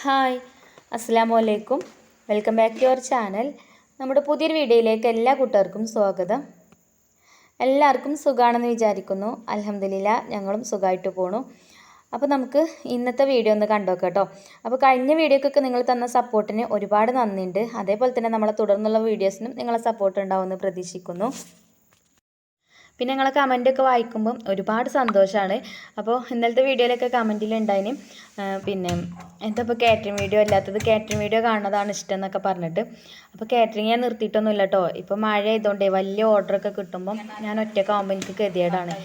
Hi അസ്സാം വലൈക്കും welcome back to our channel. നമ്മുടെ പുതിയൊരു വീഡിയോയിലേക്ക് എല്ലാ കൂട്ടുകാർക്കും സ്വാഗതം. എല്ലാവർക്കും സുഖമാണെന്ന് വിചാരിക്കുന്നു. അലഹമ്മദില്ല ഞങ്ങളും സുഖമായിട്ട് പോണു. അപ്പോൾ നമുക്ക് ഇന്നത്തെ വീഡിയോ ഒന്ന് കണ്ടോക്കാം കേട്ടോ അപ്പോൾ കഴിഞ്ഞ വീഡിയോക്കൊക്കെ നിങ്ങൾ തന്ന സപ്പോർട്ടിന് ഒരുപാട് നന്ദിയുണ്ട്. അതേപോലെ തന്നെ നമ്മളെ തുടർന്നുള്ള വീഡിയോസിനും നിങ്ങളെ സപ്പോർട്ട് ഉണ്ടാവുമെന്ന് പ്രതീക്ഷിക്കുന്നു. പിന്നെ നിങ്ങളെ കമന്റൊക്കെ വായിക്കുമ്പം ഒരുപാട് സന്തോഷമാണ് അപ്പോൾ ഇന്നലത്തെ വീഡിയോയിലൊക്കെ കമന്റിൽ ഉണ്ടായിന് പിന്നെ എന്താ ഇപ്പോൾ കാറ്ററിംഗ് വീഡിയോ അല്ലാത്തത് കാറ്ററിംഗ് വീഡിയോ കാണുന്നതാണ് ഇഷ്ടം എന്നൊക്കെ പറഞ്ഞിട്ട്. അപ്പോൾ കാറ്ററിംഗ് ഞാൻ നിർത്തിയിട്ടൊന്നുമില്ല കേട്ടോ ഇപ്പോൾ മഴ ആയതുകൊണ്ടേ വലിയ ഓർഡറൊക്കെ കിട്ടുമ്പം ഞാൻ ഒറ്റക്കാകുമ്പോൾ എനിക്ക് ഗതികേടാണ്.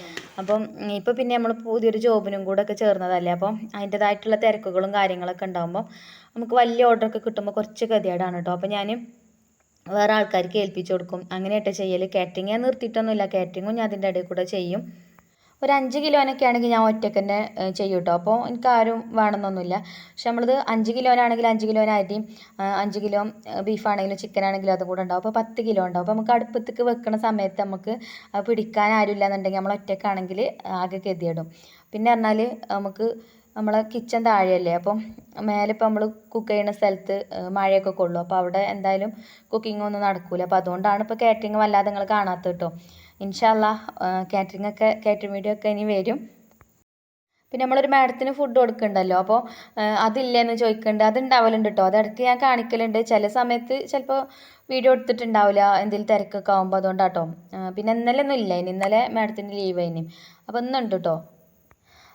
അപ്പം ഇപ്പോൾ പിന്നെ നമ്മൾ പുതിയൊരു ജോബിനും കൂടെ ഒക്കെ ചേർന്നതല്ലേ. അപ്പം അതിന്റെതായിട്ടുള്ള തിരക്കുകളും കാര്യങ്ങളൊക്കെ ഉണ്ടാകുമ്പോൾ നമുക്ക് വലിയ ഓർഡറൊക്കെ കിട്ടുമ്പോൾ കുറച്ച് ഗതികേടാണ് കേട്ടോ അപ്പോൾ ഞാൻ വേറെ ആൾക്കാർക്ക് ഏൽപ്പിച്ചു കൊടുക്കും. അങ്ങനെയായിട്ട് ചെയ്യൽ കാറ്ററിംഗ് ഞാൻ നിർത്തിയിട്ടൊന്നുമില്ല. കാറ്ററിങ്ങും ഞാൻ അതിന്റെ ഇടയിൽ കൂടെ ചെയ്യും. ഒരു അഞ്ച് കിലോനൊക്കെ ആണെങ്കിൽ ഞാൻ ഒറ്റയ്ക്ക് തന്നെ ചെയ്യും കേട്ടോ അപ്പോൾ എനിക്ക് ആരും വേണമെന്നൊന്നുമില്ല. പക്ഷെ നമ്മളിത് അഞ്ച് കിലോനാണെങ്കിൽ അഞ്ച് കിലോന് അരിയും അഞ്ച് കിലോ ബീഫാണെങ്കിലും ചിക്കൻ ആണെങ്കിലും അതും കൂടെ ഉണ്ടാവും. അപ്പോൾ പത്ത് കിലോ ഉണ്ടാവും. അപ്പോൾ നമുക്ക് അടുപ്പത്തേക്ക് വെക്കുന്ന സമയത്ത് നമുക്ക് പിടിക്കാൻ ആരുമില്ല എന്നുണ്ടെങ്കിൽ നമ്മൾ ഒറ്റയ്ക്കാണെങ്കിൽ ആകെ ഗതിയിടും പിന്നെ പറഞ്ഞാൽ നമുക്ക് നമ്മളെ കിച്ചൺ താഴെയല്ലേ? അപ്പം മേലെ ഇപ്പം നമ്മൾ കുക്ക് ചെയ്യുന്ന സ്ഥലത്ത് മഴയൊക്കെ കൊള്ളും. അപ്പോൾ അവിടെ എന്തായാലും കുക്കിംഗ് ഒന്നും നടക്കില്ല അപ്പോൾ അതുകൊണ്ടാണ് ഇപ്പോൾ കാറ്ററിംഗ് വല്ലാതെ നിങ്ങൾ കാണാത്തത് കേട്ടോ. ഇൻഷാല്ല കാറ്ററിംഗ് ഒക്കെ കാറ്ററിംഗ് വീഡിയോ ഒക്കെ ഇനി വരും. പിന്നെ നമ്മളൊരു മാഡത്തിന് ഫുഡ് കൊടുക്കുന്നുണ്ടല്ലോ അപ്പോൾ അതില്ലെന്ന് ചോദിക്കുന്നുണ്ട് അത് ഉണ്ടാവലുണ്ട് കേട്ടോ. അത് ഞാൻ കാണിക്കലുണ്ട്. ചില സമയത്ത് ചിലപ്പോൾ വീഡിയോ എടുത്തിട്ടുണ്ടാവില്ല. എന്തെങ്കിലും തിരക്കൊക്കെ ആകുമ്പോൾ അതുകൊണ്ടാട്ടോ. പിന്നെ ഇന്നലെ ഒന്നും ഇല്ല. ഇനി ഇന്നലെ മാഡത്തിന് ലീവ് ആയിനി. അപ്പോൾ ഇന്നുണ്ട് കേട്ടോ.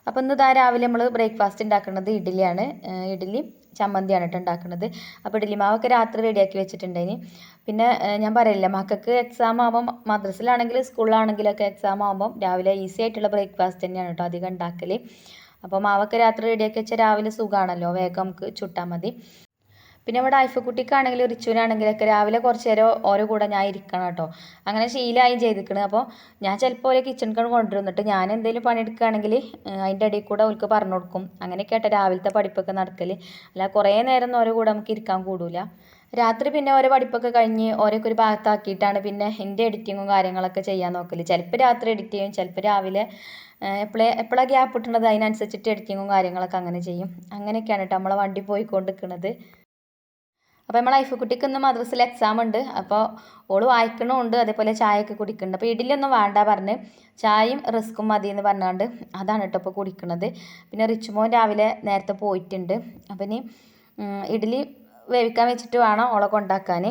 അപ്പോൾ ഇന്ന് ഇതാ രാവിലെ നമ്മൾ ബ്രേക്ക്ഫാസ്റ്റ് ഉണ്ടാക്കുന്നത് ഇഡ്ഡലിയാണ്. ഇഡ്ഡലി ചമ്മന്തിയാണ് കേട്ടോ ഉണ്ടാക്കുന്നത് അപ്പോൾ ഇഡ്ഡലി മാവൊക്കെ രാത്രി റെഡിയാക്കി വെച്ചിട്ടുണ്ടേന്. പിന്നെ ഞാൻ പറയില്ല മക്കൾക്ക് എക്സാം ആകുമ്പം മദ്രസിലാണെങ്കിൽ സ്കൂളിലാണെങ്കിലൊക്കെ എക്സാം ആകുമ്പം രാവിലെ ഈസി ആയിട്ടുള്ള ബ്രേക്ക്ഫാസ്റ്റ് തന്നെയാണ് കേട്ടോ അധികം ഉണ്ടാക്കൽ അപ്പോൾ മാവൊക്കെ രാത്രി റെഡിയാക്കി വെച്ചാൽ രാവിലെ സുഖമാണല്ലോ വേഗം നമുക്ക് ചുട്ടാൽ മതി. പിന്നെ ഇവിടെ ഐഫക്കുട്ടിക്കാണെങ്കിലും റിച്ചുവിനാണെങ്കിലൊക്കെ രാവിലെ കുറച്ച് നേരം ഓരോ കൂടെ ഞാൻ ഇരിക്കണം കേട്ടോ. അങ്ങനെ ശീലമായും ചെയ്തിരിക്കണ്. അപ്പോൾ ഞാൻ ചിലപ്പോൾ ഒരു കിച്ചൺ കണ്ട് കൊണ്ടുവന്നിട്ട് ഞാൻ എന്തെങ്കിലും പണിയെടുക്കുകയാണെങ്കിൽ അതിന്റെ ഇടയിൽ കൂടെ അവൾക്ക് പറഞ്ഞു കൊടുക്കും. അങ്ങനെയൊക്കെ ആയിട്ട് രാവിലത്തെ പഠിപ്പൊക്കെ നടക്കൽ അല്ല കുറേ നേരം ഓരോ കൂടെ നമുക്ക് ഇരിക്കാൻ കൂടില്ല രാത്രി പിന്നെ ഓരോ പഠിപ്പൊക്കെ കഴിഞ്ഞ് ഓരോക്കെ ഒരു ഭാഗത്താക്കിയിട്ടാണ് പിന്നെ എന്റെ എഡിറ്റിങ്ങും കാര്യങ്ങളൊക്കെ ചെയ്യാൻ നോക്കൽ ചിലപ്പോൾ രാത്രി എഡിറ്റ് ചെയ്യും ചിലപ്പോൾ രാവിലെ എപ്പോഴേ എപ്പോഴാണ് ഗ്യാപ്പ് കിട്ടുന്നത് അതിനനുസരിച്ചിട്ട് എഡിറ്റിങ്ങും കാര്യങ്ങളൊക്കെ അങ്ങനെ ചെയ്യും. അങ്ങനെയൊക്കെയാണ് കേട്ടോ നമ്മളെ വണ്ടി പോയിക്കൊണ്ടിരിക്കുന്നത് അപ്പോൾ നമ്മൾ ഐഫ് കുട്ടിക്ക് ഇന്ന് മദ്രസയിൽ എക്സാം ഉണ്ട്. അപ്പോൾ ഓൾ വായിക്കണമുണ്ട് അതേപോലെ ചായയൊക്കെ കുടിക്കുന്നുണ്ട് അപ്പോൾ ഇഡ്ഡലിയൊന്നും വേണ്ട പറഞ്ഞ് ചായയും റിസ്ക്കും മതി എന്ന് പറഞ്ഞുകൊണ്ട് അതാണ് കേട്ടോ ഇപ്പോൾ കുടിക്കുന്നത് പിന്നെ റിച്ചുമോൻ രാവിലെ നേരത്തെ പോയിട്ടുണ്ട്. അപ്പം ഇനി ഇഡലി വേവിക്കാൻ വെച്ചിട്ട് വേണം ഓളെ കൊണ്ടാക്കാൻ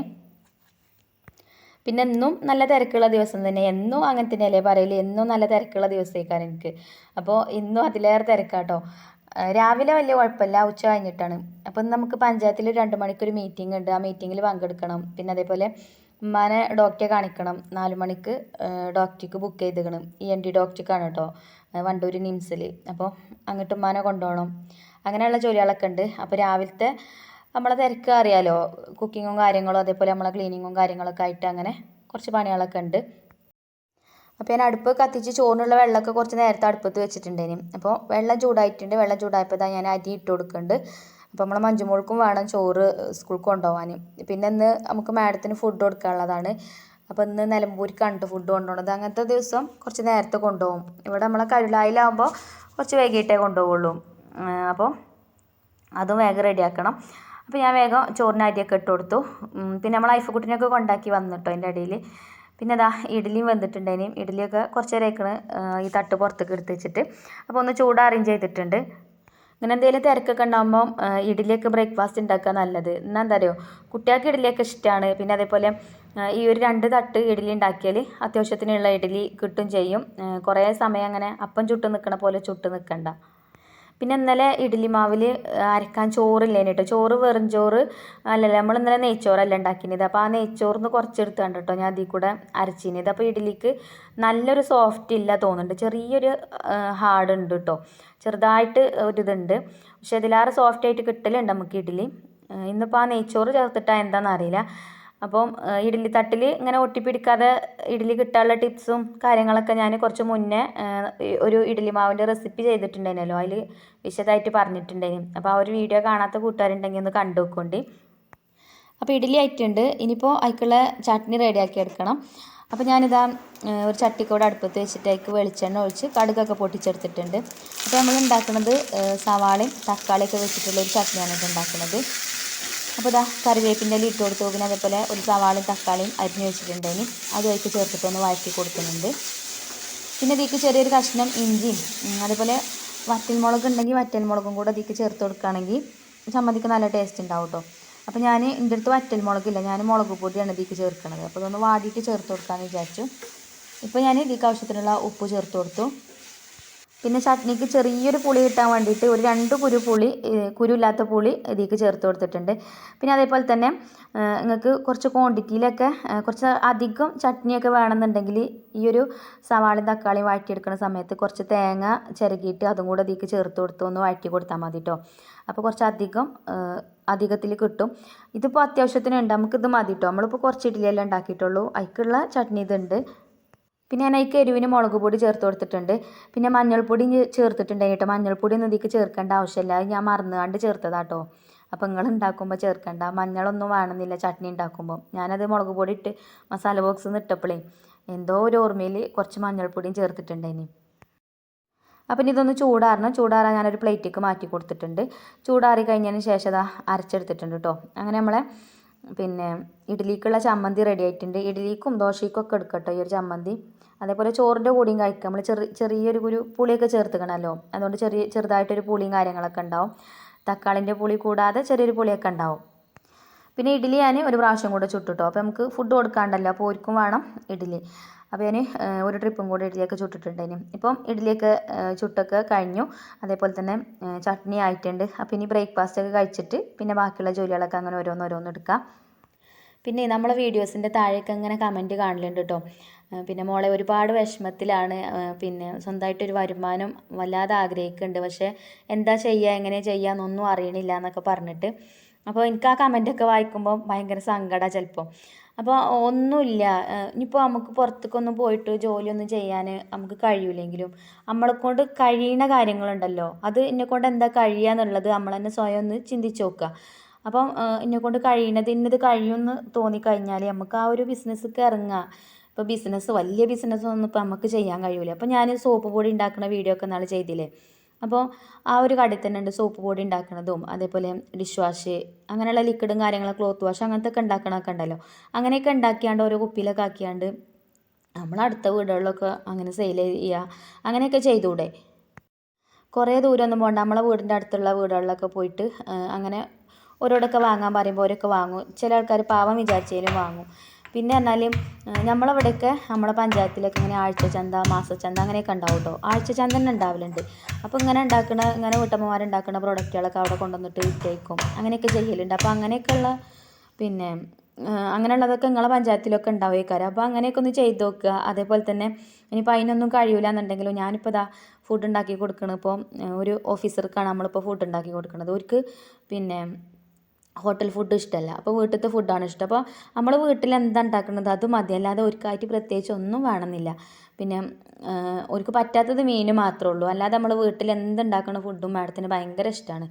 പിന്നെ എന്നും നല്ല തിരക്കുള്ള ദിവസം തന്നെ. എന്നും അങ്ങനെ തന്നെയല്ലേ പറയൽ? എന്നും നല്ല തിരക്കുള്ള ദിവസമായിക്കാൻ എനിക്ക്. അപ്പോൾ ഇന്നും അതിലേറെ തിരക്കാട്ടോ. രാവിലെ വലിയ കുഴപ്പമില്ല ഉച്ച കഴിഞ്ഞിട്ടാണ്. അപ്പം നമുക്ക് പഞ്ചായത്തിൽ രണ്ട് മണിക്കൊരു മീറ്റിംഗ് ഉണ്ട്. ആ മീറ്റിങ്ങിൽ പങ്കെടുക്കണം. പിന്നെ അതേപോലെ ഉമ്മാനെ ഡോക്ടറെ കാണിക്കണം. നാല് മണിക്ക് ഡോക്ടർക്ക് ബുക്ക് ചെയ്തിക്കണം ഇ എൻ ഡി ഡോക്ടർക്കാണ് കേട്ടോ വണ്ടൂർ നിംസിൽ അപ്പോൾ അങ്ങോട്ട് ഉമ്മാനെ കൊണ്ടുപോകണം അങ്ങനെയുള്ള ജോലികളൊക്കെ ഉണ്ട്. അപ്പോൾ രാവിലത്തെ നമ്മളെ തിരക്ക് അറിയാലോ കുക്കിങ്ങും കാര്യങ്ങളും അതേപോലെ നമ്മളെ ക്ലീനിങ്ങും കാര്യങ്ങളൊക്കെ ആയിട്ട് അങ്ങനെ കുറച്ച് പണികളൊക്കെ ഉണ്ട്. അപ്പോൾ ഞാൻ അടുപ്പ് കത്തിച്ച് ചോറിനുള്ള വെള്ളമൊക്കെ കുറച്ച് നേരത്തെ അടുപ്പത്ത് വെച്ചിട്ടുണ്ടേനും. അപ്പോൾ വെള്ളം ചൂടായിട്ടുണ്ട്. വെള്ളം ചൂടായപ്പോൾ ഞാൻ അരി ഇട്ട് കൊടുക്കുന്നുണ്ട് അപ്പോൾ നമ്മൾ മഞ്ജുമോൾക്കും വേണം ചോറ് സ്കൂൾക്ക് കൊണ്ടുപോകാൻ പിന്നെ ഇന്ന് നമുക്ക് മാഡത്തിന് ഫുഡ് കൊടുക്കാനുള്ളതാണ്. അപ്പോൾ ഇന്ന് നിലമ്പൂരിക്കാണ് ഫുഡ് കൊണ്ടുപോകുന്നത് അങ്ങനത്തെ ദിവസം കുറച്ച് നേരത്തെ കൊണ്ടുപോകും. ഇവിടെ നമ്മളെ കരുളായിലാകുമ്പോൾ കുറച്ച് വൈകിട്ടേ കൊണ്ടുപോകുള്ളൂ അപ്പോൾ അതും വേഗം റെഡിയാക്കണം. അപ്പോൾ ഞാൻ വേഗം ചോറിന് അരിയൊക്കെ ഇട്ട് കൊടുത്തു. പിന്നെ നമ്മൾ ഐഫക്കുട്ടിനെയൊക്കെ കൊണ്ടാക്കി വന്നിട്ടോ അതിന്റെ ഇടയിൽ പിന്നെ അതാ ഇഡ്ഡലിയും വെന്തിട്ടുണ്ടേനും ഇഡ്ഡലിയൊക്കെ കുറച്ച് നേരം ആയിക്കണ് ഈ തട്ട് പുറത്തേക്ക് എടുത്ത് വെച്ചിട്ട്. അപ്പോൾ ഒന്ന് ചൂട് അറേഞ്ച് ചെയ്തിട്ടുണ്ട്. ഇങ്ങനെ എന്തെങ്കിലും തിരക്കൊക്കെ ഉണ്ടാകുമ്പോൾ ഇഡ്ഡലിയൊക്കെ ബ്രേക്ക്ഫാസ്റ്റ് ഉണ്ടാക്കുക നല്ലത്. എന്നാൽ എന്താ അറിയോ കുട്ടികൾക്ക് ഇഡ്ഡലിയൊക്കെ ഇഷ്ടമാണ് പിന്നെ അതേപോലെ ഈ ഒരു രണ്ട് തട്ട് ഇഡ്ഡലി ഉണ്ടാക്കിയാൽ അത്യാവശ്യത്തിനുള്ള ഇഡ്ഡലി കിട്ടും ചെയ്യും. കുറേ സമയം അങ്ങനെ അപ്പം ചുട്ട് നിൽക്കണ പോലെ ചുട്ട് നിൽക്കണ്ട പിന്നെ ഇന്നലെ ഇഡ്ഡലി മാവിൽ അരക്കാൻ ചോറില്ലേനെ കേട്ടോ ചോറ് വെറും ചോറ് അല്ലല്ല നമ്മൾ ഇന്നലെ നെയ്ച്ചോറല്ല ഉണ്ടാക്കിയത് അപ്പോൾ ആ നെയ്ച്ചോറിന്ന് കുറച്ചെടുത്ത് കണ്ടിട്ടോ ഞാൻ അതിൽ കൂടെ അരച്ചിനത്. അപ്പോൾ ഇഡ്ഡലിക്ക് നല്ലൊരു സോഫ്റ്റ് ഇല്ല തോന്നുന്നുണ്ട് ചെറിയൊരു ഹാർഡ് ഉണ്ട് കേട്ടോ ചെറുതായിട്ട് ഒരു പക്ഷേ അതിലേറെ സോഫ്റ്റ് ആയിട്ട് കിട്ടലുണ്ട് നമുക്ക് ഇഡ്ഡലി. ഇന്നിപ്പോൾ ആ നെയ്ച്ചോറ് ചേർത്തിട്ടാണ് എന്താണെന്ന് അറിയില്ല അപ്പം ഇഡ്ഡലി തട്ടിൽ ഇങ്ങനെ ഒട്ടിപ്പിടിക്കാതെ ഇഡ്ഡലി കിട്ടാനുള്ള ടിപ്സും കാര്യങ്ങളൊക്കെ ഞാൻ കുറച്ച് മുന്നേ ഒരു ഇഡ്ഡലി മാവിന്റെ റെസിപ്പി ചെയ്തിട്ടുണ്ടായിരുന്നല്ലോ. അതിൽ വിശദമായിട്ട് പറഞ്ഞിട്ടുണ്ടായിരുന്നു. അപ്പോൾ ആ ഒരു വീഡിയോ കാണാത്ത കൂട്ടുകാരുണ്ടെങ്കിൽ ഒന്ന് കണ്ടു നോക്കോണ്ടി. അപ്പോൾ ഇഡ്ഡലി ആയിട്ടുണ്ട്. ഇനിയിപ്പോൾ അതിക്കുള്ള ചട്നി റെഡിയാക്കി എടുക്കണം. അപ്പോൾ ഞാനിതാ ഒരു ചട്ടിക്കൂടെ അടുപ്പത്ത് വെച്ചിട്ട് അതിക്ക് വെളിച്ചെണ്ണ ഒഴിച്ച് കടുകൊക്കെ പൊട്ടിച്ചെടുത്തിട്ടുണ്ട്. അപ്പോൾ നമ്മൾ ഉണ്ടാക്കുന്നത് സവാളയും തക്കാളിയൊക്കെ വെച്ചിട്ടുള്ള ഒരു ചട്നിയാണ് ഇത് ഉണ്ടാക്കുന്നത്. അപ്പോൾ ഇതാ കറിവേപ്പിന്റെ ഇട്ട് കൊടുത്തു. പിന്നെ അതേപോലെ ഒരു സവാളയും തക്കാളിയും അരിഞ്ഞ് വെച്ചിട്ടുണ്ടേനി അതും അതിലേക്ക് ചേർത്തിട്ടൊന്ന് വഴറ്റി കൊടുക്കുന്നുണ്ട്. പിന്നെ ഇതിലേക്ക് ചെറിയൊരു കഷ്ണം ഇഞ്ചിയും അതേപോലെ വറ്റൽമുളക് ഉണ്ടെങ്കിൽ വറ്റൽമുളകും കൂടെ ഇതിലേക്ക് ചേർത്ത് കൊടുക്കുകയാണെങ്കിൽ ചമ്മന്തിക്ക് നല്ല ടേസ്റ്റ് ഉണ്ടാവും കേട്ടോ അപ്പോൾ ഞാൻ എന്റെ അടുത്ത് വറ്റൽമുളകില്ല ഞാൻ മുളക് പൊടിയാണ് ഇതിലേക്ക് ചേർക്കുന്നത്. അപ്പോൾ ഇതൊന്ന് വാടിയിട്ട് ചേർത്ത് കൊടുക്കാമെന്ന് വിചാരിച്ചു. ഇപ്പോൾ ഞാൻ ഇതിലേക്ക് ആവശ്യത്തിനുള്ള ഉപ്പ് ചേർത്ത് കൊടുത്തു. പിന്നെ ചട്നിക്ക് ചെറിയൊരു പുളി കിട്ടാൻ വേണ്ടിയിട്ട് ഒരു രണ്ട് കുരു പുളി കുരുല്ലാത്ത പുളി ഇതിലേക്ക് ചേർത്ത് കൊടുത്തിട്ടുണ്ട്. പിന്നെ അതേപോലെ തന്നെ നിങ്ങൾക്ക് കുറച്ച് ക്വാണ്ടിറ്റിയിലൊക്കെ കുറച്ച് അധികം ചട്നിയൊക്കെ വേണമെന്നുണ്ടെങ്കിൽ ഈ ഒരു സവാളയും തക്കാളിയും വഴറ്റിയെടുക്കുന്ന സമയത്ത് കുറച്ച് തേങ്ങ ചിരകിയിട്ട് അതും കൂടെ ഇതിലേക്ക് ചേർത്ത് കൊടുത്ത് ഒന്ന് വഴറ്റി കൊടുത്താൽ മതി കേട്ടോ അപ്പോൾ കുറച്ച് അധികം അധികത്തിൽ കിട്ടും. ഇതിപ്പോൾ അത്യാവശ്യത്തിനുണ്ട് നമുക്കിത് മതി കേട്ടോ നമ്മളിപ്പോൾ കുറച്ച് ഇഡ്ഡലിയെല്ലാം ഉണ്ടാക്കിയിട്ടുള്ളൂ. അതിക്കുള്ള ചട്നി ഇതുണ്ട്. പിന്നെ ഞാൻ അതിലേക്ക് എരിവിന് മുളക് പൊടി ചേർത്ത് കൊടുത്തിട്ടുണ്ട്. പിന്നെ മഞ്ഞൾപ്പൊടി ചേർത്തിട്ടുണ്ട് കേട്ടോ. മഞ്ഞൾപ്പൊടി ഒന്നും ചേർക്കേണ്ട ആവശ്യമില്ല. അത് ഞാൻ മറന്നുകൊണ്ട് ചേർത്തതാട്ടോ. അപ്പോൾ നിങ്ങൾ ഉണ്ടാക്കുമ്പോൾ ചേർക്കണ്ട. മഞ്ഞളൊന്നും വേണമെന്നില്ല. ചട്നി ഉണ്ടാക്കുമ്പോൾ. ഞാനത് മുളക് പൊടി ഇട്ട് മസാല ബോക്സ് നിന്ന് ഇട്ടപ്പോഴേ എന്തോ ഒരു ഓർമ്മയിൽ കുറച്ച് മഞ്ഞൾപ്പൊടിയും ചേർത്തിട്ടുണ്ടായിനി അപ്പം ഇനി ഇതൊന്ന് ചൂടാറണം. ചൂടാറാൻ ഞാനൊരു പ്ലേറ്റിലേക്ക് മാറ്റി കൊടുത്തിട്ടുണ്ട്. ചൂടാറി കഴിഞ്ഞതിന് ശേഷം അത് അരച്ചെടുത്തിട്ടുണ്ട് കേട്ടോ. അങ്ങനെ നമ്മളെ പിന്നെ ഇഡ്ഡലിക്കുള്ള ചമ്മന്തി റെഡി ആയിട്ടുണ്ട്. ഇഡ്ഡലിക്കും ദോശയ്ക്കും ഒക്കെ എടുക്കട്ടോ ഈ ഒരു ചമ്മന്തി. അതേപോലെ ചോറിന്റെ കൂടിയും കഴിക്കാം. നമ്മൾ ചെറിയ ചെറിയൊരു ഒരു പുളിയൊക്കെ ചേർത്തുക്കണമല്ലോ അതുകൊണ്ട് ചെറിയ ചെറുതായിട്ടൊരു പുളിയും കാര്യങ്ങളൊക്കെ ഉണ്ടാവും. തക്കാളിന്റെ പുളി കൂടാതെ ചെറിയൊരു പുളിയൊക്കെ ഉണ്ടാവും. പിന്നെ ഇഡ്ഡലി ഞാൻ ഒരു പ്രാവശ്യം കൂടെ ചുട്ടിട്ടോ. അപ്പോൾ നമുക്ക് ഫുഡ് കൊടുക്കാണ്ടല്ലോ. അപ്പോൾ ഒരുക്കും വേണം ഇഡ്ഡലി. അപ്പോൾ ഞാൻ ഒരു ട്രിപ്പും കൂടെ ഇഡ്ഡലിയൊക്കെ ചുട്ടിട്ടുണ്ടേനും ഇപ്പം ഇഡ്ഡലിയൊക്കെ ചുട്ടൊക്കെ കഴിഞ്ഞു. അതേപോലെ തന്നെ ചട്നി ആയിട്ടുണ്ട്. അപ്പോൾ ഇനി ബ്രേക്ക്ഫാസ്റ്റ് ഒക്കെ കഴിച്ചിട്ട് പിന്നെ ബാക്കിയുള്ള ജോലികളൊക്കെ അങ്ങനെ ഓരോന്ന് ഓരോന്ന് എടുക്കാം. പിന്നെ നമ്മളെ വീഡിയോസിന്റെ താഴേക്ക് അങ്ങനെ കമന്റ് കാണലുണ്ട് കേട്ടോ പിന്നെ മോളെ ഒരുപാട് വിഷമത്തിലാണ്. പിന്നെ സ്വന്തമായിട്ടൊരു വരുമാനം വല്ലാതെ ആഗ്രഹിക്കുന്നുണ്ട്. പക്ഷേ എന്താ ചെയ്യുക എങ്ങനെ ചെയ്യുക എന്നൊന്നും അറിയണില്ല എന്നൊക്കെ പറഞ്ഞിട്ട് അപ്പോൾ എനിക്ക് ആ കമന്റൊക്കെ വായിക്കുമ്പോൾ ഭയങ്കര സങ്കടമാണ് ചിലപ്പോൾ അപ്പോൾ ഒന്നുമില്ല ഇനിയിപ്പോൾ നമുക്ക് പുറത്തേക്കൊന്നും പോയിട്ട് ജോലിയൊന്നും ചെയ്യാൻ നമുക്ക് കഴിയൂലെങ്കിലും നമ്മളെ കൊണ്ട് കഴിയുന്ന കാര്യങ്ങളുണ്ടല്ലോ അത് എന്നെ കൊണ്ട് എന്താ കഴിയുക എന്നുള്ളത് നമ്മൾ തന്നെ സ്വയം ഒന്ന് ചിന്തിച്ച് നോക്കുക. അപ്പം എന്നെ കൊണ്ട് കഴിയണത് ഇന്നത് കഴിയുമെന്ന് തോന്നിക്കഴിഞ്ഞാൽ നമുക്ക് ആ ഒരു ബിസിനസ്സൊക്കെ ഇറങ്ങുക ഇപ്പോൾ ബിസിനസ് വലിയ ബിസിനസ്സൊന്നും ഇപ്പോൾ നമുക്ക് ചെയ്യാൻ കഴിയില്ല അപ്പോൾ ഞാൻ സോപ്പ് പൊടി ഉണ്ടാക്കുന്ന വീഡിയോ ഒക്കെ നാളെ ചെയ്തില്ലേ? അപ്പോൾ ആ ഒരു കടയിൽ തന്നെ ഉണ്ട് സോപ്പ് പൊടി ഉണ്ടാക്കുന്നതും അതേപോലെ ഡിഷ് വാഷ് അങ്ങനെയുള്ള ലിക്വിഡും കാര്യങ്ങളും ക്ലോത്ത് വാഷ് അങ്ങനത്തെ ഒക്കെ ഉണ്ടാക്കണമൊക്കെ ഉണ്ടല്ലോ. അങ്ങനെയൊക്കെ ഉണ്ടാക്കിയാണ്ട് ഓരോ കുപ്പിയിലൊക്കെ ആക്കിയാണ്ട് നമ്മൾ അടുത്ത വീടുകളിലൊക്കെ അങ്ങനെ സെയിൽ ചെയ്യുക അങ്ങനെയൊക്കെ ചെയ്തുകൂടെ കുറേ ദൂരമൊന്നും പോകണ്ട നമ്മളെ വീടിന്റെ അടുത്തുള്ള വീടുകളിലൊക്കെ പോയിട്ട് അങ്ങനെ ഓരോടൊക്കെ വാങ്ങാൻ പറയുമ്പോൾ ഓരൊക്കെ വാങ്ങും. ചില ആൾക്കാർ പാവം വിചാരിച്ചതിലും വാങ്ങും. പിന്നെ പറഞ്ഞാൽ നമ്മളവിടെയൊക്കെ നമ്മളെ പഞ്ചായത്തിലൊക്കെ ഇങ്ങനെ ആഴ്ച ചന്ത മാസച്ചന്ത അങ്ങനെയൊക്കെ ഉണ്ടാവും കേട്ടോ ആഴ്ച ചന്ത തന്നെ ഉണ്ടാവലുണ്ട്. അപ്പോൾ ഇങ്ങനെ ഉണ്ടാക്കുന്ന ഇങ്ങനെ വീട്ടമ്മമാരുണ്ടാക്കുന്ന പ്രോഡക്റ്റുകളൊക്കെ അവിടെ കൊണ്ടുവന്നിട്ട് വിറ്റേക്കും അങ്ങനെയൊക്കെ ചെയ്യലുണ്ട്. അപ്പോൾ അങ്ങനെയൊക്കെയുള്ള പിന്നെ അങ്ങനെയുള്ളതൊക്കെ നിങ്ങളെ പഞ്ചായത്തിലൊക്കെ ഉണ്ടാവുമായിരിക്കും അപ്പോൾ അങ്ങനെയൊക്കെ ഒന്ന് ചെയ്ത് നോക്കുക. അതേപോലെ തന്നെ ഇനിയിപ്പോൾ അതിനൊന്നും കഴിയില്ല എന്നുണ്ടെങ്കിലും ഞാനിപ്പോൾ ഇതാ ഫുഡ് ഉണ്ടാക്കി കൊടുക്കണം. ഇപ്പോൾ ഒരു ഓഫീസർക്കാണ് നമ്മളിപ്പോൾ ഫുഡ് ഉണ്ടാക്കി കൊടുക്കുന്നത് അവർക്ക് പിന്നെ ഹോട്ടൽ ഫുഡ് ഇഷ്ടമല്ല അപ്പോൾ വീട്ടിലത്തെ ഫുഡാണ് ഇഷ്ടം. അപ്പോൾ നമ്മൾ വീട്ടിൽ എന്താ ഉണ്ടാക്കുന്നത് അത് മതി. അല്ലാതെ ഒരുക്കായിട്ട് പ്രത്യേകിച്ച് ഒന്നും വേണമെന്നില്ല. പിന്നെ ഒരുക്ക് പറ്റാത്തത് മീൻ മാത്രമേ ഉള്ളൂ. അല്ലാതെ നമ്മൾ വീട്ടിൽ എന്തുണ്ടാക്കുന്ന ഫുഡും മാഡത്തിന് ഭയങ്കര ഇഷ്ടമാണ്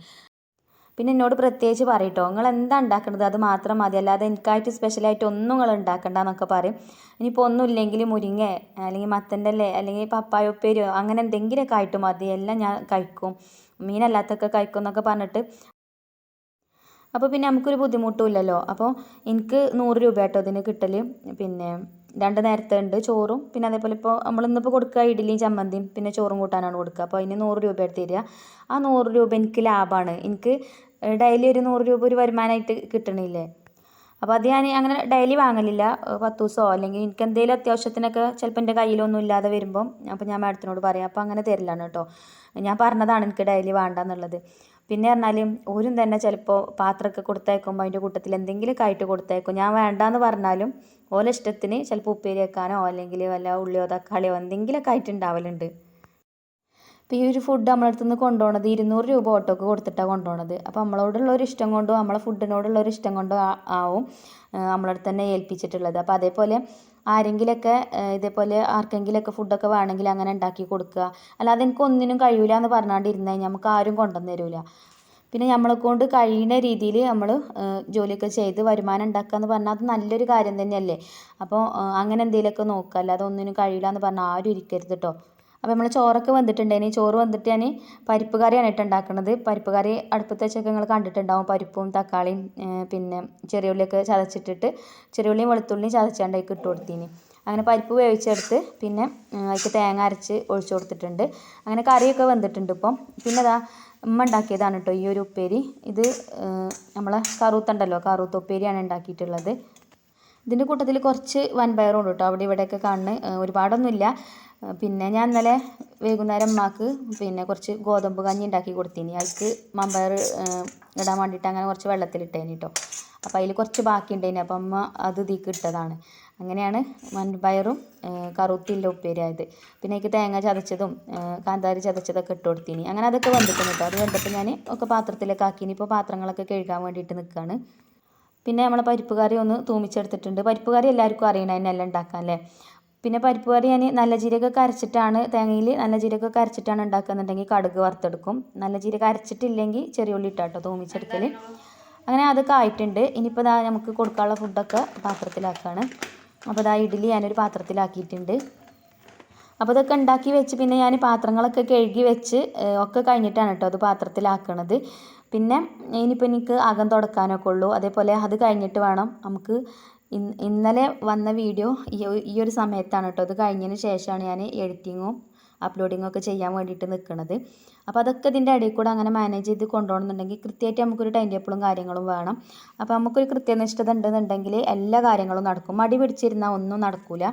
പിന്നെ എന്നോട് പ്രത്യേകിച്ച് പറയട്ടോ. നിങ്ങൾ എന്താ ഉണ്ടാക്കുന്നത് അത് മാത്രം മതി. അല്ലാതെ എനിക്കായിട്ട് സ്പെഷ്യലായിട്ട് ഒന്നും നിങ്ങൾ ഉണ്ടാക്കണ്ട എന്നൊക്കെ പറയും. ഇനിയിപ്പോൾ ഒന്നും ഇല്ലെങ്കിൽ മുരിങ്ങ അല്ലെങ്കിൽ മത്തന്റെ അല്ലേ അല്ലെങ്കിൽ പപ്പായ ഉപ്പേരിയോ അങ്ങനെ എന്തെങ്കിലുമൊക്കെ ആയിട്ട് മതി. എല്ലാം ഞാൻ കഴിക്കും. മീനല്ലാത്തൊക്കെ കഴിക്കും എന്നൊക്കെ പറഞ്ഞിട്ട് അപ്പോൾ പിന്നെ നമുക്കൊരു ബുദ്ധിമുട്ടും ഇല്ലല്ലോ അപ്പോൾ എനിക്ക് നൂറ് രൂപ കേട്ടോ ഇതിന് കിട്ടൽ പിന്നെ രണ്ട് നേരത്തെ ഉണ്ട് ചോറും. പിന്നെ അതേപോലെ ഇപ്പോൾ നമ്മളിന്നിപ്പോൾ കൊടുക്കുക ഇഡ്ഡലിയും ചമ്മന്തിയും പിന്നെ ചോറും കൂട്ടാനാണ് കൊടുക്കുക അപ്പോൾ അതിന് നൂറ് രൂപ എടുത്ത് തരിക. ആ നൂറ് രൂപ എനിക്ക് ലാഭമാണ് എനിക്ക് ഡെയിലി ഒരു നൂറ് രൂപ ഒരു വരുമാനമായിട്ട് കിട്ടണില്ലേ? അപ്പോൾ അത് ഞാൻ അങ്ങനെ ഡെയിലി വാങ്ങലില്ല. പത്ത് ദിവസമോ അല്ലെങ്കിൽ എനിക്ക് എന്തെങ്കിലും അത്യാവശ്യത്തിനൊക്കെ ചിലപ്പോൾ എന്റെ കയ്യിലൊന്നും ഇല്ലാതെ വരുമ്പം അപ്പോൾ ഞാൻ മാഡത്തിനോട് പറയാം. അപ്പോൾ അങ്ങനെ തരലാണ് കേട്ടോ. ഞാൻ പറഞ്ഞതാണ് എനിക്ക് ഡെയിലി വേണ്ടെന്നുള്ളത്. പിന്നെ പറഞ്ഞാൽ ഓരും തന്നെ ചിലപ്പോൾ പാത്രമൊക്കെ കൊടുത്തയക്കുമ്പോൾ അതിന്റെ കൂട്ടത്തിൽ എന്തെങ്കിലുമൊക്കെ ആയിട്ട് കൊടുത്തയക്കും ഞാൻ വേണ്ടാന്ന് പറഞ്ഞാലും ഓല ഇഷ്ടത്തിന് ചിലപ്പോൾ ഉപ്പേരി വെക്കാനോ അല്ലെങ്കിൽ വല്ല ഉള്ളിയോ തക്കാളിയോ എന്തെങ്കിലുമൊക്കെ ആയിട്ട് ഉണ്ടാവലുണ്ട്. ഇപ്പോൾ ഈ ഒരു ഫുഡ് നമ്മളടുത്ത് നിന്ന് കൊണ്ടുപോകണത് ഇരുന്നൂറ് രൂപ ഓട്ടോക്ക് കൊടുത്തിട്ടാണ് കൊണ്ടുപോകണത് അപ്പോൾ നമ്മളോടുള്ള ഒരു ഇഷ്ടം കൊണ്ടും നമ്മളെ ഫുഡിനോടുള്ള ഒരു ഇഷ്ടം കൊണ്ടും ആവും നമ്മളടുത്ത് തന്നെ ഏൽപ്പിച്ചിട്ടുള്ളത്. അപ്പോൾ അതേപോലെ ആരെങ്കിലൊക്കെ ഇതേപോലെ ആർക്കെങ്കിലൊക്കെ ഫുഡൊക്കെ വേണമെങ്കിൽ അങ്ങനെ ഉണ്ടാക്കി കൊടുക്കുക. അല്ലാതെ എനിക്ക് ഒന്നിനും കഴിയില്ല എന്ന് പറഞ്ഞാണ്ട് ഇരുന്ന് കഴിഞ്ഞാൽ നമുക്ക് ആരും കൊണ്ടുവന്ന് തരില്ല പിന്നെ നമ്മളെ കൊണ്ട് കഴിയുന്ന രീതിയിൽ നമ്മൾ ജോലിയൊക്കെ ചെയ്ത് വരുമാനം ഉണ്ടാക്കുക എന്ന് പറഞ്ഞാൽ അത് നല്ലൊരു കാര്യം തന്നെയല്ലേ? അപ്പോൾ അങ്ങനെ എന്തെങ്കിലുമൊക്കെ നോക്കുക. അല്ലാതെ ഒന്നിനും കഴിയില്ല എന്ന് പറഞ്ഞാൽ ആരും ഇരിക്കരുത് കേട്ടോ. അപ്പോൾ നമ്മൾ ചോറൊക്കെ വെന്തിട്ടുണ്ടായിന് ചോറ് വെന്തിട്ട് ഞാൻ പരിപ്പ് കറിയാണ് ഇട്ട് ഉണ്ടാക്കുന്നത് പരിപ്പ് കറി അടുപ്പത്ത് വെച്ചൊക്കെ നിങ്ങൾ കണ്ടിട്ടുണ്ടാവും. പരിപ്പും തക്കാളിയും പിന്നെ ചെറിയ ഉള്ളിയൊക്കെ ചതച്ചിട്ടിട്ട് ചെറിയ ഉള്ളിയും വെളുത്തുള്ളിയും ചതച്ചാണ്ട് അതിൽ ഇട്ട് കൊടുത്തിന്. അങ്ങനെ പരിപ്പ് വേവിച്ചെടുത്ത് പിന്നെ അതിലേക്ക് തേങ്ങ അരച്ച് ഒഴിച്ചു കൊടുത്തിട്ടുണ്ട്. അങ്ങനെ കറിയൊക്കെ വന്നിട്ടുണ്ട് ഇപ്പം. പിന്നെ അതാ ഉമ്മ ഉണ്ടാക്കിയതാണ് കേട്ടോ ഈ ഒരു ഉപ്പേരി. ഇത് നമ്മളെ കറുത്തുണ്ടല്ലോ. കറുത്ത ഉപ്പേരിയാണ് ഉണ്ടാക്കിയിട്ടുള്ളത് ഇതിന്റെ കൂട്ടത്തിൽ കുറച്ച് വൻപയറും ഉണ്ട് കേട്ടോ അവിടെ ഇവിടെയൊക്കെ കാണുന്നത് ഒരുപാടൊന്നുമില്ല. പിന്നെ ഞാൻ ഇന്നലെ വൈകുന്നേരം ഉമ്മാക്ക് പിന്നെ കുറച്ച് ഗോതമ്പ് കഞ്ഞി ഉണ്ടാക്കി കൊടുത്തിന്. അതിക്ക് മമ്പയർ ഇടാൻ വേണ്ടിയിട്ട് അങ്ങനെ കുറച്ച് വെള്ളത്തിലിട്ടേനി കേട്ടോ അപ്പോൾ അതിൽ കുറച്ച് ബാക്കി ഉണ്ടായിന് അപ്പം അമ്മ അത് ഇതിക്ക് ഇട്ടതാണ്. അങ്ങനെയാണ് മൺപയറും കറുത്തില്ല ഉപ്പേരിയായത് പിന്നെ എനിക്ക് തേങ്ങ ചതച്ചതും കാന്താരി ചതച്ചതൊക്കെ ഇട്ട് കൊടുത്തിന്. അങ്ങനെ അതൊക്കെ വന്നിട്ടുണ്ട് കേട്ടോ അത് കണ്ടപ്പോൾ ഞാൻ ഒക്കെ പാത്രത്തിലൊക്കെ ആക്കിനി. ഇപ്പോൾ പാത്രങ്ങളൊക്കെ കഴുകാൻ വേണ്ടിയിട്ട് നിൽക്കുകയാണ് പിന്നെ നമ്മളെ പരിപ്പ് കറി ഒന്ന് തൂമിച്ചെടുത്തിട്ടുണ്ട്. പരിപ്പ് കറി എല്ലാവർക്കും അറിയണം അതിനെല്ലാം ഉണ്ടാക്കാൻ അല്ലേ പിന്നെ പരിപ്പ് കറി ഞാൻ നല്ല ജീരകമൊക്കെ അരച്ചിട്ടാണ് തേങ്ങയിൽ നല്ല ജീരകമൊക്കെ അരച്ചിട്ടാണ് ഉണ്ടാക്കുന്നുണ്ടെങ്കിൽ കടുക് വറുത്തെടുക്കും. നല്ല ജീരകം അരച്ചിട്ടില്ലെങ്കിൽ ചെറിയ ഉള്ളി ഇട്ടാട്ടോ തൂമിച്ചെടുക്കൽ അങ്ങനെ അതൊക്കെ ആയിട്ടുണ്ട്. ഇനിയിപ്പോൾ ഇതാ നമുക്ക് കൊടുക്കാനുള്ള ഫുഡൊക്കെ പാത്രത്തിലാക്കുകയാണ് അപ്പോൾ ഇതാ ഇഡ്ഡലി ഞാനൊരു പാത്രത്തിലാക്കിയിട്ടുണ്ട്. അപ്പോൾ ഇതൊക്കെ ഉണ്ടാക്കി വെച്ച് പിന്നെ ഞാൻ പാത്രങ്ങളൊക്കെ കഴുകി വെച്ച് ഒക്കെ കഴിഞ്ഞിട്ടാണ് കേട്ടോ അത് പാത്രത്തിലാക്കണത്. പിന്നെ ഇനിയിപ്പോൾ എനിക്ക് അകം തുടക്കാനൊക്കെ ഉള്ളൂ. അതേപോലെ അത് കഴിഞ്ഞിട്ട് വേണം നമുക്ക് ഇന്നലെ വന്ന വീഡിയോ ഈ ഒരു സമയത്താണ് കേട്ടോ അത് കഴിഞ്ഞതിന് ശേഷമാണ് ഞാൻ എഡിറ്റിങ്ങും അപ്ലോഡിങ്ങും ഒക്കെ ചെയ്യാൻ വേണ്ടിയിട്ട് നിൽക്കുന്നത് അപ്പോൾ അതൊക്കെ ഇതിന്റെ ഇടയിൽ കൂടെ അങ്ങനെ മാനേജ് ചെയ്ത് കൊണ്ടുപോകണമെന്നുണ്ടെങ്കിൽ കൃത്യമായിട്ട് നമുക്കൊരു ടൈം ടേബിളും കാര്യങ്ങളും വേണം. അപ്പോൾ നമുക്കൊരു കൃത്യനിഷ്ഠത ഉണ്ടെന്നുണ്ടെങ്കിൽ എല്ലാ കാര്യങ്ങളും നടക്കും. മടി പിടിച്ചിരുന്നാൽ ഒന്നും നടക്കില്ല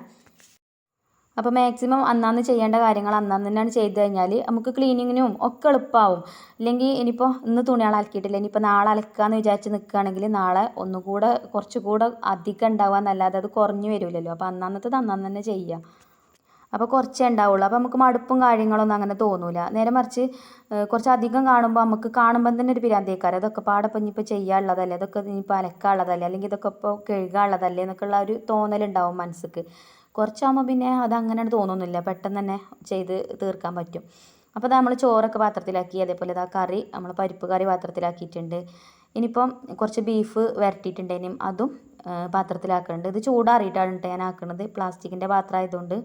അപ്പോൾ മാക്സിമം അന്നാന്ന് ചെയ്യേണ്ട കാര്യങ്ങൾ അന്നാന്ന് തന്നെയാണ് ചെയ്ത് കഴിഞ്ഞാൽ നമുക്ക് ക്ലീനിങ്ങിനും ഒക്കെ എളുപ്പമാവും അല്ലെങ്കിൽ ഇനിയിപ്പോൾ ഇന്ന് തുണികൾ അലക്കിയിട്ടില്ല. ഇനിയിപ്പോൾ നാളെ അലക്കാമെന്ന് വിചാരിച്ച് നിൽക്കുകയാണെങ്കിൽ നാളെ ഒന്നുകൂടെ കുറച്ചുകൂടെ അധികം ഉണ്ടാവുക എന്നല്ലാതെ അത് കുറഞ്ഞു വരില്ലല്ലോ അപ്പോൾ അന്നാന്നത്തത് അന്നാന്ന് തന്നെ ചെയ്യുക അപ്പോൾ കുറച്ചേ ഉണ്ടാവുള്ളൂ. അപ്പോൾ നമുക്ക് മടുപ്പും കാര്യങ്ങളൊന്നും അങ്ങനെ തോന്നില്ല നേരെ മറിച്ച് കുറച്ച് അധികം കാണുമ്പോൾ നമുക്ക് കാണുമ്പം തന്നെ ഒരു പിരാന്തേക്കാരം അതൊക്കെ പാടെ ഇപ്പം ഇനിയിപ്പോൾ ചെയ്യാനുള്ളതല്ലേ? അതൊക്കെ ഇനിയിപ്പോൾ അലക്കാനുള്ളതല്ലേ? അല്ലെങ്കിൽ ഇതൊക്കെ ഇപ്പോൾ കഴുകാനുള്ളതല്ലേ? എന്നൊക്കെയുള്ള ഒരു തോന്നലുണ്ടാവും മനസ്സിക്ക്. കുറച്ചാകുമ്പോൾ പിന്നെ അതങ്ങനെ തോന്നുന്നില്ല. പെട്ടെന്ന് തന്നെ ചെയ്ത് തീർക്കാൻ പറ്റും. അപ്പോൾ നമ്മൾ ചോറൊക്കെ പാത്രത്തിലാക്കി അതേപോലെ ഇതാ കറി നമ്മൾ പരിപ്പ് കറി പാത്രത്തിലാക്കിയിട്ടുണ്ട്. ഇനിയിപ്പം കുറച്ച് ബീഫ് വരട്ടിയിട്ടുണ്ടെങ്കിലും അതും പാത്രത്തിലാക്കുന്നുണ്ട് ഇത് ചൂടാറിയിട്ടാണ് കേട്ടോ ഞാൻ ആക്കുന്നത് പ്ലാസ്റ്റിക്കിന്റെ പാത്രം ആയതുകൊണ്ട്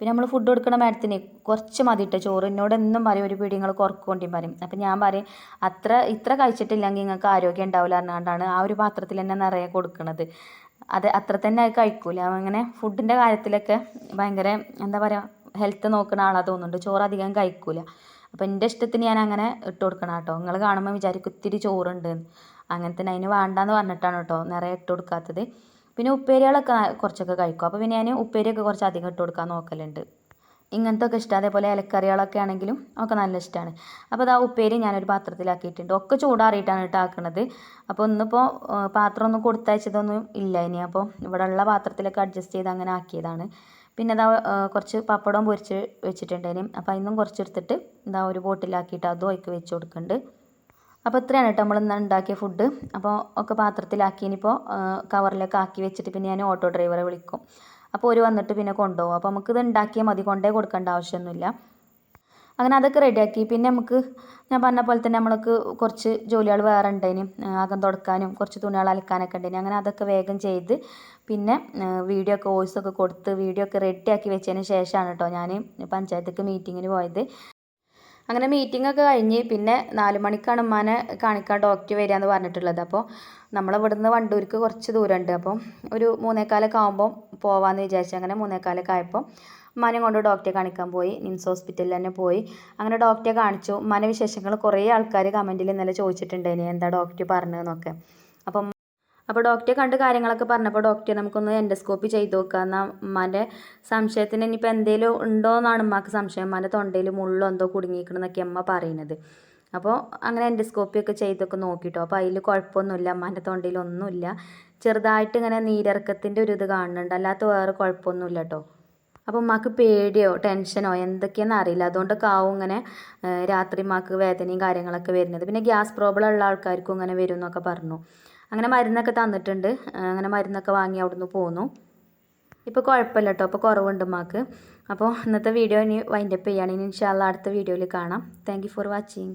പിന്നെ നമ്മൾ ഫുഡ് കൊടുക്കണ മാഡത്തിന് കുറച്ച് മതി കേട്ടോ ചോറ്. എന്നോട് എന്നും പറയും ഒരു പിടി നിങ്ങൾ കുറക്കൊണ്ടിയും പറയും. അപ്പം ഞാൻ പറയും അത്ര ഇത്ര കഴിച്ചിട്ടില്ലെങ്കിൽ നിങ്ങൾക്ക് ആരോഗ്യം ഉണ്ടാവില്ല എന്നാണ്ടാണ് ആ ഒരു പാത്രത്തിൽ തന്നെ നിറയെ കൊടുക്കുന്നത് അത് അത്ര തന്നെ അത് കഴിക്കൂല. അങ്ങനെ ഫുഡിന്റെ കാര്യത്തിലൊക്കെ ഭയങ്കര എന്താ പറയുക ഹെൽത്ത് നോക്കുന്ന ആളാ തോന്നുന്നുണ്ട്. ചോറ് അധികം കഴിക്കൂല. അപ്പോൾ എന്റെ ഇഷ്ടത്തിന് ഞാൻ അങ്ങനെ ഇട്ട് കൊടുക്കണം കേട്ടോ. നിങ്ങൾ കാണുമ്പോൾ വിചാരിക്കും ഇത്തിരി ചോറുണ്ട്. അങ്ങനെ തന്നെ അതിന് വേണ്ടാന്ന് പറഞ്ഞിട്ടാണ് കേട്ടോ നിറയെ ഇട്ട് കൊടുക്കാത്തത്. പിന്നെ ഉപ്പേരികളൊക്കെ കുറച്ചൊക്കെ കഴിക്കും. അപ്പോൾ പിന്നെ ഞാൻ ഉപ്പേരിയൊക്കെ കുറച്ച് അധികം ഇട്ട് കൊടുക്കാൻ നോക്കലുണ്ട്. ഇങ്ങനത്തെ ഒക്കെ ഇഷ്ടം. അതേപോലെ ഇലക്കറികളൊക്കെ ആണെങ്കിലും ഒക്കെ നല്ല ഇഷ്ടമാണ് അപ്പോൾ അതാ ഉപ്പേരി ഞാനൊരു പാത്രത്തിലാക്കിയിട്ടുണ്ട്. ഒക്കെ ചൂടാറിയിട്ടാണ് കേട്ടോ ആക്കണത്. അപ്പോൾ ഇന്നിപ്പോൾ പാത്രം ഒന്നും കൊടുത്തയച്ചതൊന്നും ഇല്ല ഇനി. അപ്പോൾ ഇവിടെ ഉള്ള പാത്രത്തിലൊക്കെ അഡ്ജസ്റ്റ് ചെയ്ത് അങ്ങനെ ആക്കിയതാണ്. പിന്നെ അതാ കുറച്ച് പപ്പടം പൊരിച്ച് വെച്ചിട്ടുണ്ടായിരുന്നു അപ്പോൾ അതിന്നും കുറച്ചെടുത്തിട്ട് എന്താ ഒരു ബോട്ടിലാക്കിയിട്ട് അതും അതിക്ക് വെച്ച് കൊടുക്കുന്നുണ്ട്. അപ്പോൾ ഇത്രയാണ് കേട്ടോ നമ്മൾ ഇന്ന് ഉണ്ടാക്കിയ ഫുഡ് അപ്പോൾ ഒക്കെ പാത്രത്തിലാക്കി ഇനിയിപ്പോൾ കവറിലൊക്കെ ആക്കി വെച്ചിട്ട് പിന്നെ ഞാൻ ഓട്ടോ ഡ്രൈവറെ വിളിക്കും. അപ്പോൾ ഒരു വന്നിട്ട് പിന്നെ കൊണ്ടുപോകും. അപ്പോൾ നമുക്കിത് ഉണ്ടാക്കിയാൽ മതി. കൊണ്ടേ കൊടുക്കേണ്ട ആവശ്യമൊന്നുമില്ല. അങ്ങനെ അതൊക്കെ റെഡിയാക്കി. പിന്നെ നമുക്ക് ഞാൻ പറഞ്ഞ പോലെ തന്നെ നമ്മൾക്ക് കുറച്ച് ജോലികൾ വേറെ ഉണ്ടായിന് അകം തുടക്കാനും കുറച്ച് തുണികൾ അലക്കാനൊക്കെ ഉണ്ടായിന് അങ്ങനെ അതൊക്കെ വേഗം ചെയ്ത് പിന്നെ വീഡിയോ ഒക്കെ വോയിസ് ഒക്കെ കൊടുത്ത് വീഡിയോ ഒക്കെ റെഡിയാക്കി വെച്ചതിന് ശേഷമാണ് കേട്ടോ ഞാൻ പഞ്ചായത്തേക്ക് മീറ്റിങ്ങിന് പോയത്. അങ്ങനെ മീറ്റിംഗ് ഒക്കെ കഴിഞ്ഞ് പിന്നെ നാല് മണിക്കാണ് ഉമ്മാനെ കാണിക്കാൻ ഡോക്ടർ വരിക എന്ന് പറഞ്ഞിട്ടുള്ളത്. അപ്പോൾ നമ്മളിവിടുന്ന് വണ്ടൂർക്ക് കുറച്ച് ദൂരമുണ്ട്. അപ്പം ഒരു മൂന്നേക്കാലൊക്കെ ആകുമ്പോൾ പോവാമെന്ന് വിചാരിച്ചു അങ്ങനെ മൂന്നേക്കാലൊക്കെ ആയപ്പോൾ ഉമ്മാനെ കൊണ്ട് ഡോക്ടറെ കാണിക്കാൻ പോയി. നിംസ് ഹോസ്പിറ്റലിൽ തന്നെ പോയി. അങ്ങനെ ഡോക്ടറെ കാണിച്ചു. ഉമ്മാനെ വിശേഷങ്ങൾ കുറേ ആൾക്കാർ കമന്റിൽ ഇന്നലെ ചോദിച്ചിട്ടുണ്ടായിരുന്നു എന്താ ഡോക്ടർ പറഞ്ഞതെന്നൊക്കെ. അപ്പം അപ്പോൾ ഡോക്ടറെ കണ്ട് കാര്യങ്ങളൊക്കെ പറഞ്ഞപ്പോൾ ഡോക്ടറെ നമുക്കൊന്ന് എൻഡോസ്കോപ്പി ചെയ്ത് നോക്കുക എന്നാൽ ഉമ്മാന്റെ സംശയത്തിന് ഇനിയിപ്പോൾ എന്തെങ്കിലും ഉണ്ടോ എന്നാണ് ഉമ്മാക്ക് സംശയം. ഉമ്മാന്റെ തൊണ്ടയിൽ മുള്ളോ എന്തോ കുടുങ്ങിയിരിക്കണമെന്നൊക്കെ അമ്മ പറയുന്നത്. അപ്പോൾ അങ്ങനെ എൻഡോസ്കോപ്പി ഒക്കെ ചെയ്തൊക്കെ നോക്കിട്ടോ. അപ്പോൾ അതിൽ കുഴപ്പമൊന്നുമില്ല. അമ്മാന്റെ തൊണ്ടയിൽ ഒന്നുമില്ല. ചെറുതായിട്ട് ഇങ്ങനെ നീരിറക്കത്തിന്റെ ഒരു ഇത് കാണുന്നുണ്ട്. അല്ലാത്ത വേറെ കുഴപ്പമൊന്നുമില്ല കേട്ടോ അപ്പോൾ ഉമ്മാക്ക് പേടിയോ ടെൻഷനോ എന്തൊക്കെയാണെന്ന് അറിയില്ല. അതുകൊണ്ടൊക്കെ ആവും ഇങ്ങനെ രാത്രി ഉമ്മാക്ക് വേദനയും കാര്യങ്ങളൊക്കെ വരുന്നത്. പിന്നെ ഗ്യാസ് പ്രോബ്ലം ഉള്ള ആൾക്കാർക്കും ഇങ്ങനെ വരും എന്നൊക്കെ പറഞ്ഞു. അങ്ങനെ മരുന്നൊക്കെ തന്നിട്ടുണ്ട്. അങ്ങനെ മരുന്നൊക്കെ വാങ്ങി അവിടുന്ന് പോന്നു. ഇപ്പോൾ കുഴപ്പമില്ല കേട്ടോ അപ്പോൾ കുറവുണ്ട് മാക്ക് അപ്പോൾ ഇന്നത്തെ വീഡിയോ ഇനി വൈൻഡപ്പ് ചെയ്യുകയാണ് ഇനി ഇൻഷാല്ല അടുത്ത വീഡിയോയിൽ കാണാം. Thank for watching